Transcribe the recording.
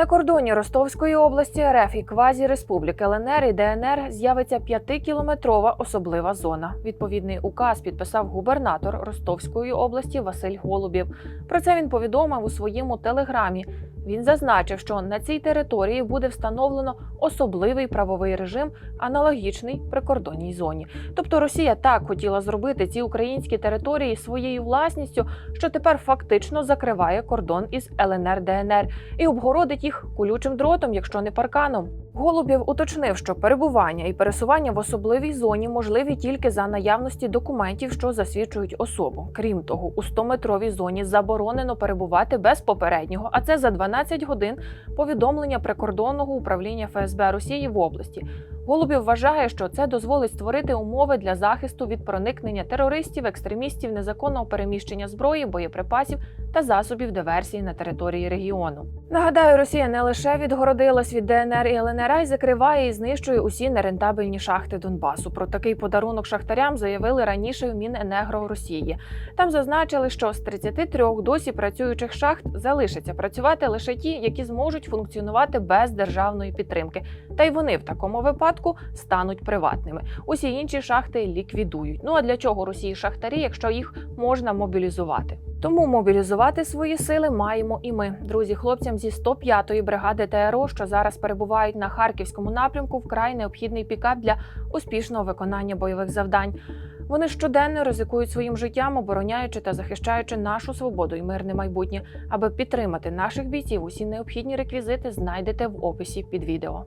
На кордоні Ростовської області РФ і квазі-республік ЛНР і ДНР з'явиться 5-кілометрова особлива зона. Відповідний указ підписав губернатор Ростовської області Василь Голубів. Про це він повідомив у своєму телеграмі. Він зазначив, що на цій території буде встановлено особливий правовий режим, аналогічний прикордонній зоні. Тобто Росія так хотіла зробити ці українські території своєю власністю, що тепер фактично закриває кордон із ЛНР ДНР і обгородить їх колючим дротом, якщо не парканом. Голубів уточнив, що перебування і пересування в особливій зоні можливі тільки за наявності документів, що засвідчують особу. Крім того, у 100-метровій зоні заборонено перебувати без попереднього, а це за 12 годин повідомлення прикордонного управління ФСБ Росії в області. Голубів вважає, що це дозволить створити умови для захисту від проникнення терористів, екстремістів, незаконного переміщення зброї, боєприпасів та засобів диверсії на території регіону. Нагадаю, Росія не лише відгородилась від ДНР і ЛНР, а й закриває і знищує усі нерентабельні шахти Донбасу. Про такий подарунок шахтарям заявили раніше в Міненегро Росії. Там зазначили, що з 33 досі працюючих шахт залишаться працювати лише ті, які зможуть функціонувати без державної підтримки. Та й вони в такому випадку стануть приватними. Усі інші шахти ліквідують. Ну а для чого Росії шахтарі, якщо їх можна мобілізувати? Тому мобілізувати свої сили маємо і ми, друзі, хлопцям зі 105-ї бригади ТРО, що зараз перебувають на харківському напрямку, вкрай необхідний пікап для успішного виконання бойових завдань. Вони щоденно ризикують своїм життям, обороняючи та захищаючи нашу свободу і мирне майбутнє. Аби підтримати наших бійців, усі необхідні реквізити знайдете в описі під відео.